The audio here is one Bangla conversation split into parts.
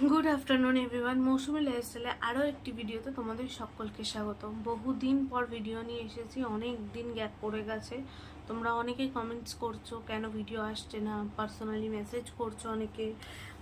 গুড আফটারনুন এভরিওয়ান মৌসুমি লাইফস্টাইলে আরও একটি ভিডিওতে তোমাদের সকলকে স্বাগত বহুদিন পর ভিডিও নিয়ে এসেছি, অনেক দিন গ্যাপ পড়ে গেছে। তোমরা অনেকেই কমেন্টস করছ, কেন ভিডিও আসছে না? পার্সোনালি মেসেজ করছ অনেকে,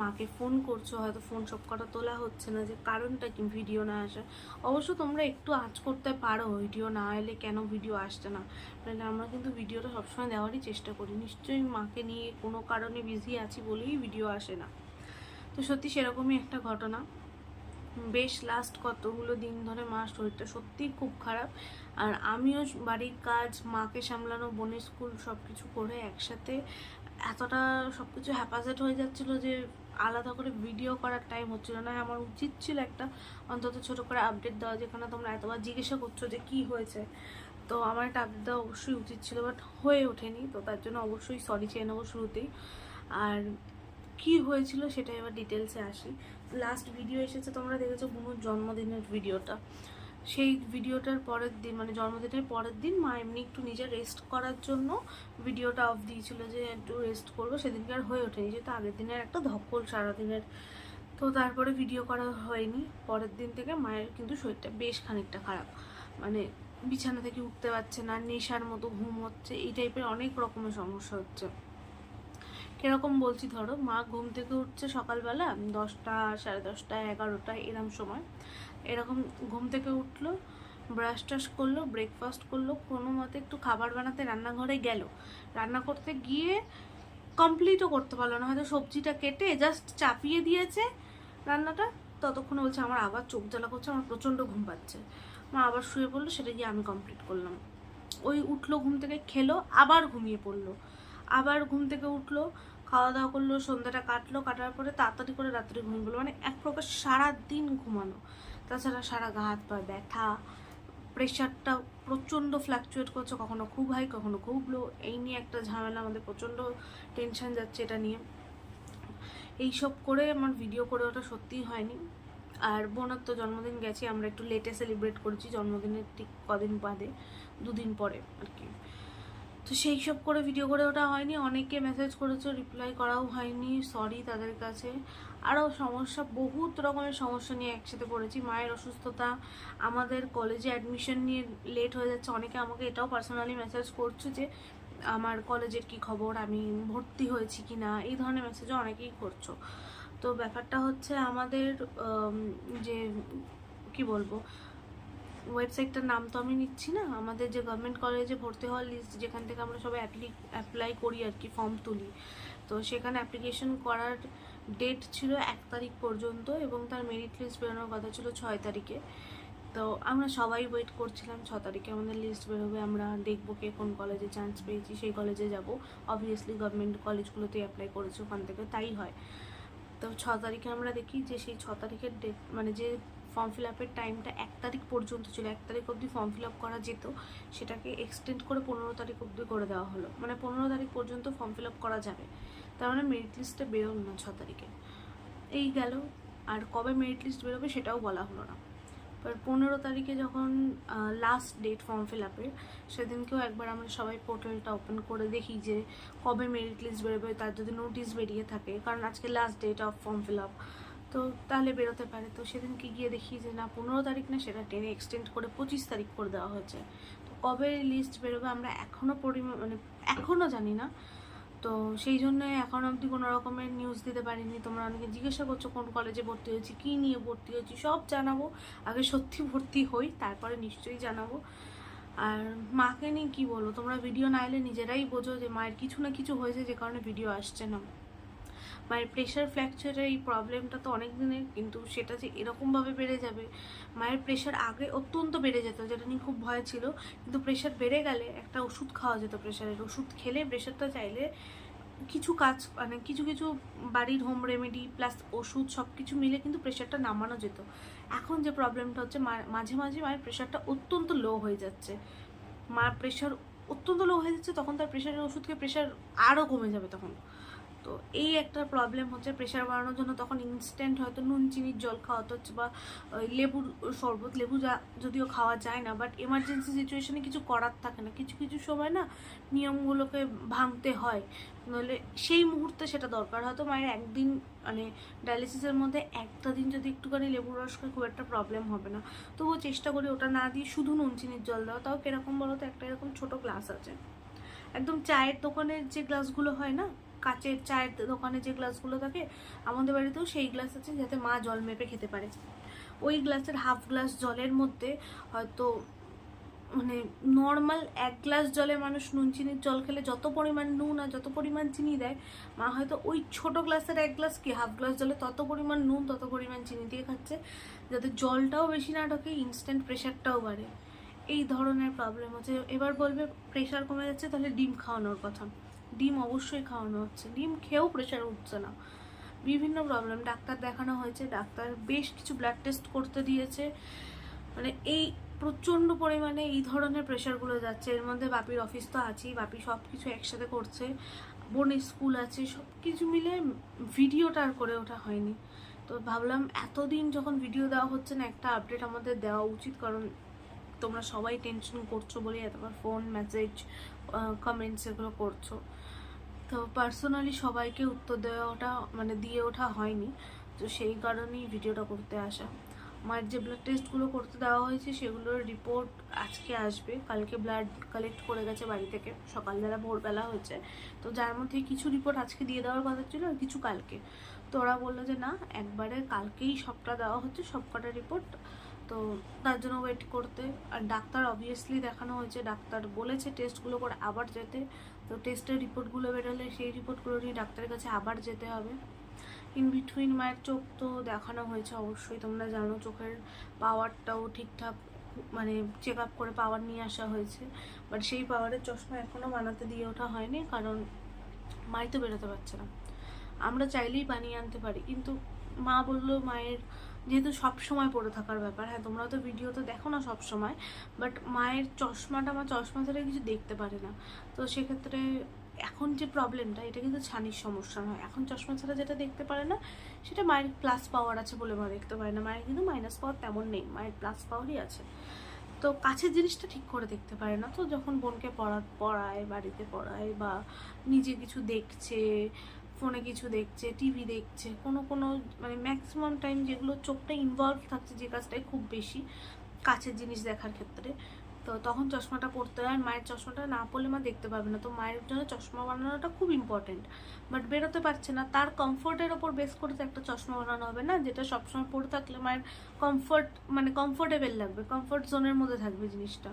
মাকে ফোন করছ, হয়তো ফোন সব কটা তোলা হচ্ছে না যে কারণটা কি ভিডিও না আসে। অবশ্য তোমরা একটু আঁচ করতে পারো ভিডিও না এলে কেন ভিডিও আসছে না? তাহলে আমরা কিন্তু ভিডিওটা সবসময় দেওয়ারই চেষ্টা করি। নিশ্চয়ই মাকে নিয়ে কোনো কারণে বিজি আছি বলেই ভিডিও আসে না। তো সত্যি সেরকমই একটা ঘটনা। বেশ লাস্ট কতগুলো দিন ধরে মার শরীরটা সত্যিই খুব খারাপ। আর আমিও বাড়ির কাজ, মাকে সামলানো, বোনের স্কুল সব কিছু করে একসাথে এতটা সব কিছু হ্যাপাসেট হয়ে যাচ্ছিল যে আলাদা করে ভিডিও করার টাইম হচ্ছিল না। আমার উচিত ছিল একটা অন্তত ছোট করে আপডেট দেওয়া যেখানে তোমরা এতবার জিজ্ঞাসা করছ যে কি হয়েছে। তো আমার একটা আপডেট দেওয়া অবশ্যই উচিত ছিল বাট হয়ে ওঠেনি। তো তার জন্য অবশ্যই সরি চেয়ে নেব শুরুতেই। আর কি হয়েছিল সেটা এবার ডিটেলসে আসি। লাস্ট ভিডিও এসেছে, তোমরা দেখেছ বুনুর জন্মদিনের ভিডিওটা সেই ভিডিওটার পরের দিন মানে জন্মদিনের পরের দিন মা এমনি একটু নিজে রেস্ট করার জন্য ভিডিওটা অফ দিয়েছিল যে একটু রেস্ট করব। সেদিনকে আর হয়ে ওঠেনি, যেহেতু আগের দিনের একটা ধকল সারাদিনের। তো তারপরে ভিডিও করা হয়নি। পরের দিন থেকে মায়ের কিন্তু শরীরটা বেশ খানিকটা খারাপ। মানে বিছানা থেকে উঠতে পারছে না, নেশার মতো ঘুম হচ্ছে, এই টাইপের অনেক রকমের সমস্যা হচ্ছে। কীরকম বলছি, ধরো, মা ঘুম থেকে উঠছে সকালবেলা, দশটা, সাড়ে দশটা, এগারোটা, এরম সময়। এরকম ঘুম থেকে উঠল ব্রাশ টাশ করল ব্রেকফাস্ট করল, কোনো মতে একটু খাবার বানাতে রান্নাঘরে গেল। রান্না করতে গিয়ে কমপ্লিটও করতে পারল না, হয়তো সবজিটা কেটে জাস্ট চাপিয়ে দিয়েছে রান্নাটা। ততক্ষণে বলছে, আমার আবার চোখ জ্বালা করছে, আমার প্রচণ্ড ঘুম পাচ্ছে। মা আবার শুয়ে পড়ল, সেটা গিয়ে আমি কমপ্লিট করলাম। ওই উঠল ঘুম থেকে, খেলো, আবার ঘুমিয়ে পড়ল। আবার ঘুম থেকে উঠল, খাওয়া দাওয়া করল, সন্ধ্যাটা কাটলো, কাটার পরে তাড়াতাড়ি করে রাত্রে ঘুম গেলো মানে এক প্রকার সারা দিন ঘুমানো। তাছাড়া সারা গা, হাত, পা ব্যথা প্রেশারটা প্রচণ্ড ফ্ল্যাকচুয়েট করছে, কখনো খুব হাই কখনো খুব লো এই নিয়ে একটা ঝামেলা, আমাদের প্রচণ্ড টেনশন যাচ্ছে এটা নিয়ে। এইসব করে আমার ভিডিও করে ওটা সত্যিই হয়নি। আর বোনার তো জন্মদিন গেছি, আমরা একটু লেটে সেলিব্রেট করেছি, জন্মদিনের ঠিক কদিন বাদে, দুদিন পরে আর কি। তো সেই সব করে ভিডিও করে ওটা হয়নি। অনেকে মেসেজ করেছে রিপ্লাই করাও হয়নি। সরি তাদের কাছে। আরও সমস্যা, বহুত রকমের সমস্যা নিয়ে একসাথে পড়েছি। মায়ের অসুস্থতা, আমাদের কলেজে অ্যাডমিশন নিয়ে লেট হয়ে যাচ্ছে। অনেকে আমাকে এটাও পার্সোনালি মেসেজ করছে যে, আমার কলেজের কি খবর? আমি ভর্তি হয়েছি কি না এই ধরনের মেসেজও অনেকেই করছ। তো ব্যাপারটা হচ্ছে আমাদের যে, কি বলব? ওয়েবসাইটটার নাম তো আমি নিচ্ছি না। আমাদের যে গভর্নমেন্ট কলেজে ভর্তি হওয়ার লিস্ট যেখান থেকে আমরা সবাই অ্যাপ্লাই করি আর কি ফর্ম তুলি। তো সেখানে অ্যাপ্লিকেশন করার ডেট ছিল এক তারিখ পর্যন্ত এবং তার মেরিট লিস্ট বেরোনোর কথা ছিল ছয় তারিখে। তো আমরা সবাই ওয়েট করছিলাম ছ তারিখে আমাদের লিস্ট বেরোবে, আমরা দেখব কে কোন কলেজে চান্স পেয়েছি, সেই কলেজে যাব। অবভিয়াসলি গভর্নমেন্ট কলেজগুলোতেই অ্যাপ্লাই করেছি ওখান থেকে, তাই হয়। তো ছ তারিখে আমরা দেখি যে সেই ছ তারিখের ডেট মানে যে ফর্ম ফিল আপের টাইমটা এক তারিখ পর্যন্ত ছিল। এক তারিখ অবধি ফর্ম ফিল আপ করা যেত। সেটাকে এক্সটেন্ড করে পনেরো তারিখ অবধি করে দেওয়া হলো। মানে পনেরো তারিখ পর্যন্ত ফর্ম ফিল আপ করা যাবে। তার মানে মেরিট লিস্টটা বেরোল না ছ তারিখে। এই গেল। আর কবে মেরিট লিস্ট বেরোবে সেটাও বলা হলো না। পনেরো তারিখে যখন লাস্ট ডেট ফর্ম ফিল আপের সেদিনকেও একবার আমরা সবাই পোর্টালটা ওপেন করে দেখি যে কবে মেরিট লিস্ট বেরোবে, তার যদি নোটিশ বেরিয়ে থাকে। কারণ আজকে last date of form fill up তো তাহলে বেরোতে পারে। তো সেদিনকে গিয়ে দেখি যে না, পনেরো তারিখ না, সেটা টেনে এক্সটেন্ড করে পঁচিশ তারিখ করে দেওয়া হয়েছে। তো কবে লিস্ট বেরোবে আমরা এখনও পরিমাণ মানে এখনও জানি না। তো সেই জন্য এখন অবধি কোনো রকমের নিউজ দিতে পারিনি। তোমরা অনেকে জিজ্ঞাসা করছ, কোন কলেজে ভর্তি হয়েছি, কী নিয়ে ভর্তি হয়েছি, সব জানাব। আগে সত্যি ভর্তি হই, তারপরে নিশ্চয়ই জানাব। আর মাকে নিয়ে কী বলব, তোমরা ভিডিও না এলে নিজেরাই বোঝো যে মায়ের কিছু না কিছু হয়েছে, যে কারণে ভিডিও আসছে না। মায়ের প্রেশার ফ্র্যাকচারের এই প্রবলেমটা তো অনেক দিনের কিন্তু সেটা যে এরকমভাবে বেড়ে যাবে, মায়ের প্রেশার আগে অত্যন্ত বেড়ে যেত, যেটা নিয়ে খুব ভয় ছিল, কিন্তু প্রেশার বেড়ে গেলে একটা ওষুধ খাওয়া যেত প্রেশারের ওষুধ খেলে প্রেশারটা চাইলে কিছু কাজ মানে কিছু কিছু বাড়ির হোম রেমেডি প্লাস ওষুধ সব কিছু মিলে কিন্তু প্রেশারটা নামানো যেত। এখন যে প্রবলেমটা হচ্ছে মাঝে মাঝে মায়ের প্রেশারটা অত্যন্ত লো হয়ে যাচ্ছে। মার প্রেশার অত্যন্ত লো হয়ে যাচ্ছে, তখন তার প্রেশারের ওষুধকে প্রেশার আরও কমে যাবে তখন। তো এই একটা প্রবলেম হচ্ছে প্রেশার বাড়ানোর জন্য। তখন ইনস্ট্যান্ট হয়তো নুন, চিনির জল খাওয়াতে হচ্ছে বা লেবুর শরবত, লেবু যা, যদিও খাওয়া যায় না বাট এমার্জেন্সি সিচুয়েশনে কিছু করার থাকে না। কিছু কিছু সময় না নিয়মগুলোকে ভাঙতে হয়। নইলে সেই মুহূর্তে সেটা দরকার। হয়তো মায়ের একদিন মানে ডায়ালিসিসের মধ্যে একটা দিন যদি একটুখানি লেবুর রস খায়, খুব একটা প্রবলেম হবে না। তবুও চেষ্টা করি ওটা না দিয়ে শুধু নুন, চিনির জল দেওয়া। তাও কীরকম বলো তো একটা এরকম ছোটো গ্লাস আছে। একদম চায়ের দোকানের যে গ্লাসগুলো হয় না কাচের চায়ের দোকানে যে গ্লাসগুলো থাকে, আমাদের বাড়িতেও সেই গ্লাস আছে যাতে মা জল মেপে খেতে পারে। ওই গ্লাসের হাফ গ্লাস জলের মধ্যে হয়তো মানে নর্মাল এক গ্লাস জলে মানুষ নুন চিনির জল খেলে যত পরিমাণ নুন আর যত পরিমাণ চিনি দেয়, মা হয়তো ওই ছোট গ্লাসের এক গ্লাস কি হাফ গ্লাস জলে তত পরিমাণ নুন, তত পরিমাণ চিনি দিয়ে খাচ্ছে, যাতে জলটাও বেশি না ঢোকে ইনস্ট্যান্ট প্রেশারটাও বাড়ে। এই ধরনের প্রবলেম হচ্ছে। এবার বলবে প্রেশার কমে যাচ্ছে, তাহলে ডিম খাওয়ানোর কথা। ডিম অবশ্যই খাওয়ানো হচ্ছে। ডিম খেয়েও প্রেশার উঠছে না। বিভিন্ন প্রবলেম ডাক্তার দেখানো হয়েছে, ডাক্তার বেশ কিছু ব্লাড টেস্ট করতে দিয়েছে। মানে এই প্রচণ্ড পরিমাণে এই ধরনের প্রেশারগুলো যাচ্ছে। এর মধ্যে বাপির অফিস তো আছেই, বাপি সব কিছু একসাথে করছে। বোনের স্কুল আছে সব কিছু মিলে ভিডিওটা আর করে ওঠা হয়নি। তো ভাবলাম এতদিন যখন ভিডিও দেওয়া হচ্ছে না, একটা আপডেট আমাদের দেওয়া উচিত। কারণ তোমরা সবাই টেনশন করছ বলে এতবার ফোন মেসেজ কমেন্টস এগুলো করছ। তো পার্সোনালি সবাইকে উত্তর দেওয়াটা মানে দিয়ে ওঠা হয়নি। তো সেই কারণেই ভিডিওটা করতে আসা। মায়ের যে ব্লাড টেস্টগুলো করতে দেওয়া হয়েছে সেগুলোর রিপোর্ট আজকে আসবে। কালকে ব্লাড কালেক্ট করে গেছে বাড়ি থেকে। সকালবেলা, ভোরবেলা হয়েছে। তো যার মধ্যে কিছু রিপোর্ট আজকে দিয়ে দেওয়ার কথা ছিল আর কিছু কালকে। তো ওরা বলল যে, না, একবারে কালকেই সবটা দেওয়া হচ্ছে সব কটা রিপোর্ট তো তার জন্য ওয়েট করতে। আর ডাক্তার অবভিয়াসলি দেখানো হয়েছে, ডাক্তার বলেছে টেস্টগুলো করে আবার যেতে। তো টেস্টের রিপোর্টগুলো বেরোলে সেই রিপোর্টগুলো নিয়ে ডাক্তারের কাছে আবার যেতে হবে। ইন বিটুইন মায়ের চোখ তো দেখানো হয়েছে অবশ্যই, তোমরা জানো চোখের পাওয়ারটাও ঠিকঠাক মানে চেক আপ করে পাওয়ার নিয়ে আসা হয়েছে। বাট সেই পাওয়ারের চশমা এখনও বানাতে দিয়ে ওঠা হয়নি, কারণ মাই তো বেরোতে পারছে না। আমরা চাইলেই বানিয়ে আনতে পারি, কিন্তু মা বলল মায়ের যেহেতু সব সময় পড়ে থাকার ব্যাপার হ্যাঁ তোমরা তো ভিডিও তো দেখো না সব সময় বাট মায়ের চশমাটা আমার চশমা ছাড়া কিছু দেখতে পারে না। তো সেক্ষেত্রে এখন যে প্রবলেমটা এটা কিন্তু ছানির সমস্যা নয়। এখন চশমা ছাড়া যেটা দেখতে পারে না, সেটা মায়ের প্লাস পাওয়ার আছে বলে মা দেখতে পারে না। মায়ের কিন্তু মাইনাস পাওয়ার তেমন নেই, মায়ের প্লাস পাওয়ারই আছে। তো কাছের জিনিসটা ঠিক করে দেখতে পারে না। তো যখন বোনকে পড়া, পড়ায়, বাড়িতে পড়ায় বা নিজে কিছু দেখছে ফোনে কিছু দেখছে টিভি দেখছে, কোনো কোনো মানে ম্যাক্সিমাম টাইম যেগুলো চোখটা ইনভলভ থাকছে যে কাজটাই খুব বেশি, কাছের জিনিস দেখার ক্ষেত্রে। তো তখন চশমাটা পরতে হয়। আর মায়ের চশমাটা না পরলে মা দেখতে পাবে না। তো মায়ের জন্য চশমা বানানোটা খুব ইম্পর্টেন্ট বাট বেরোতে পারছে না। তার কমফোর্টের ওপর বেস করে তো একটা চশমা বানানো হবে না? যেটা সবসময় পরে থাকলে মায়ের কমফোর্ট মানে কমফোর্টেবল লাগবে। কমফোর্ট জোনের মধ্যে থাকবে জিনিসটা।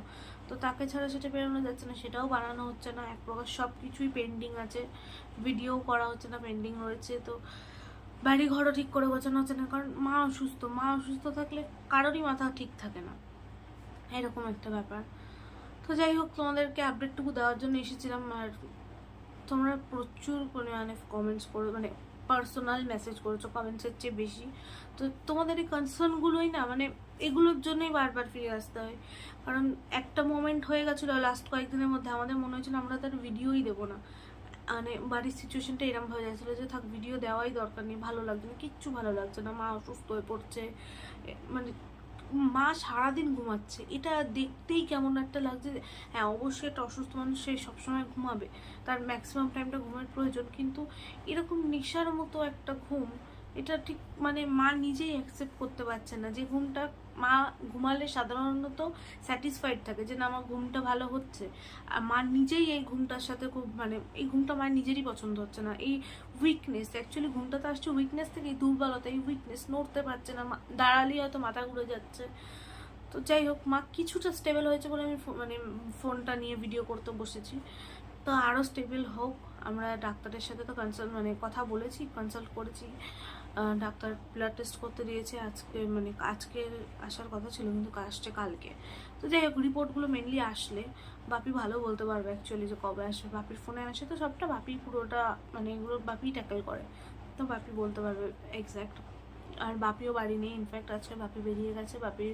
তো তাকে ছাড়া সেটা বেরোনো যাচ্ছে না। সেটাও বানানো হচ্ছে না। এক প্রকার সব কিছুই পেন্ডিং আছে ভিডিও করা হচ্ছে না পেন্ডিং রয়েছে। তো বাড়ি ঘরও ঠিক করে গোছানো হচ্ছে না। কারণ মা অসুস্থ। মা অসুস্থ থাকলে কারোরই মাথা ঠিক থাকে না। এরকম একটা ব্যাপার। তো যাই হোক তোমাদেরকে আপডেটটুকু দেওয়ার জন্য এসেছিলাম আর তোমরা প্রচুর পরিমাণে কমেন্টস করো মানে পার্সোনাল মেসেজ করেছ কমেন্টসের চেয়ে বেশি। তো তোমাদের এই কনসার্নগুলোই না মানে এগুলোর জন্যই বারবার ফিরে আসতে হয়। কারণ একটা মোমেন্ট হয়ে গেছিল লাস্ট কয়েকদিনের মধ্যে আমাদের মনে হয়েছিল আমরা তার ভিডিওই দেবো না। মানে বাড়ির সিচুয়েশনটা এরকম হয়ে যাচ্ছিল যে, থাক ভিডিও দেওয়াই দরকার নেই, ভালো লাগছে না, কিচ্ছু ভালো লাগছে না, মা অসুস্থ হয়ে পড়ছে। মানে মা সারাদিন ঘুমাচ্ছে। এটা দেখতেই কেমন একটা লাগছে হ্যাঁ অবশ্যই একটা অসুস্থ মানুষ, সে সবসময় ঘুমাবে। তার ম্যাক্সিমাম টাইমটা ঘুমের প্রয়োজন। কিন্তু এরকম নেশার মতো একটা ঘুম এটা ঠিক মানে মা নিজেই অ্যাকসেপ্ট করতে পারছে না। যে ঘুমটা মা ঘুমালে সাধারণত স্যাটিসফাইড থাকে যে, না, আমার ঘুমটা ভালো হচ্ছে। আর মা নিজেই এই ঘুমটার সাথে খুব মানে এই ঘুমটা মায়ের নিজেরই পছন্দ হচ্ছে না। এই উইকনেস অ্যাকচুয়ালি ঘুমটা তো আসছে উইকনেস থেকে এই দুর্বলতা, এই উইকনেস নড়তে পারছে না। দাঁড়ালেই হয়তো মাথা ঘুরে যাচ্ছে। তো যাই হোক, মা কিছুটা স্টেবল হয়েছে বলে আমি মানে ফোনটা নিয়ে ভিডিও করতে বসেছি। তো আরও স্টেবল হোক, আমরা ডাক্তারের সাথে তো কনসাল্ট মানে কথা বলেছি কনসাল্ট করেছি। ডাক্তার ব্লাড টেস্ট করতে দিয়েছে আজকে মানে আজকে আসার কথা ছিল, কিন্তু আসছে কালকে। তো যাই হোক রিপোর্টগুলো মেনলি আসলে। বাপি ভালো বলতে পারবে অ্যাকচুয়ালি যে কবে আসবে। বাপির ফোনে আসে তো সবটা বাপি পুরোটা মানে এগুলো বাপি ট্যাকেল করে। তো বাপি বলতে পারবে এক্স্যাক্ট আর বাপিও বাড়ি নেই ইনফ্যাক্ট আজকে বাপি বেরিয়ে গেছে, বাপির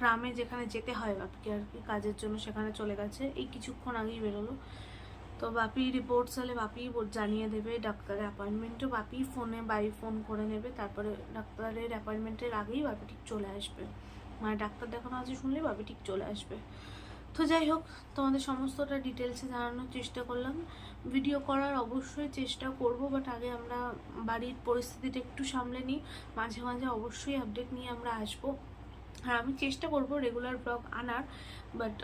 গ্রামে যেখানে যেতে হয় বাপিকে আর কি, কাজের জন্য সেখানে চলে গেছে। এই কিছুক্ষণ আগেই বেরোলো। তো বাপি রিপোর্টস হলে বাপি জানিয়ে দেবে ডাক্তারের অ্যাপয়েন্টমেন্টও বাপি ফোনে বাড়ি ফোন করে নেবে, তারপরে ডাক্তারের অ্যাপয়েন্টমেন্টের আগেই বাপি ঠিক চলে আসবে। মানে ডাক্তার দেখানো আছে শুনলে বাপি ঠিক চলে আসবে। তো যাই হোক, তোমাদের সমস্তটা ডিটেলসে জানানোর চেষ্টা করলাম। ভিডিও করার অবশ্যই চেষ্টা করব বাট আগে আমরা বাড়ির পরিস্থিতিটা একটু সামলে নিই। মাঝে মাঝে অবশ্যই আপডেট নিয়ে আমরা আসব। আর আমি চেষ্টা করব রেগুলার ব্লগ আনার বাট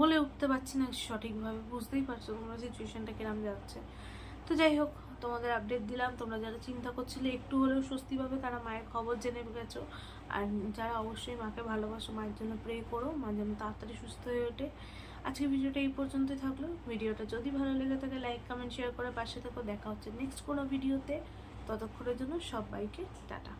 বলে উঠতে পারছি না সঠিকভাবে, বুঝতেই পারছ তোমরা সিচুয়েশনটা কিরম যাচ্ছে। তো যাই হোক, তোমাদের আপডেট দিলাম, তোমরা যারা চিন্তা করছিলে একটু হলেও স্বস্তি পাবে, তারা মায়ের খবর জেনে গেছো। আর যারা অবশ্যই মাকে ভালোবাসো, মায়ের জন্য প্রে করো, মা যেন তাড়াতাড়ি সুস্থ হয়ে ওঠে। আজকে ভিডিওটা এই পর্যন্তই থাকল। ভিডিওটা যদি ভালো লেগে থাকে লাইক কমেন্ট শেয়ার করে পাশে থাকো। দেখা হচ্ছে নেক্সট কোনো ভিডিওতে। ততক্ষণের জন্য সবাইকে টাটা।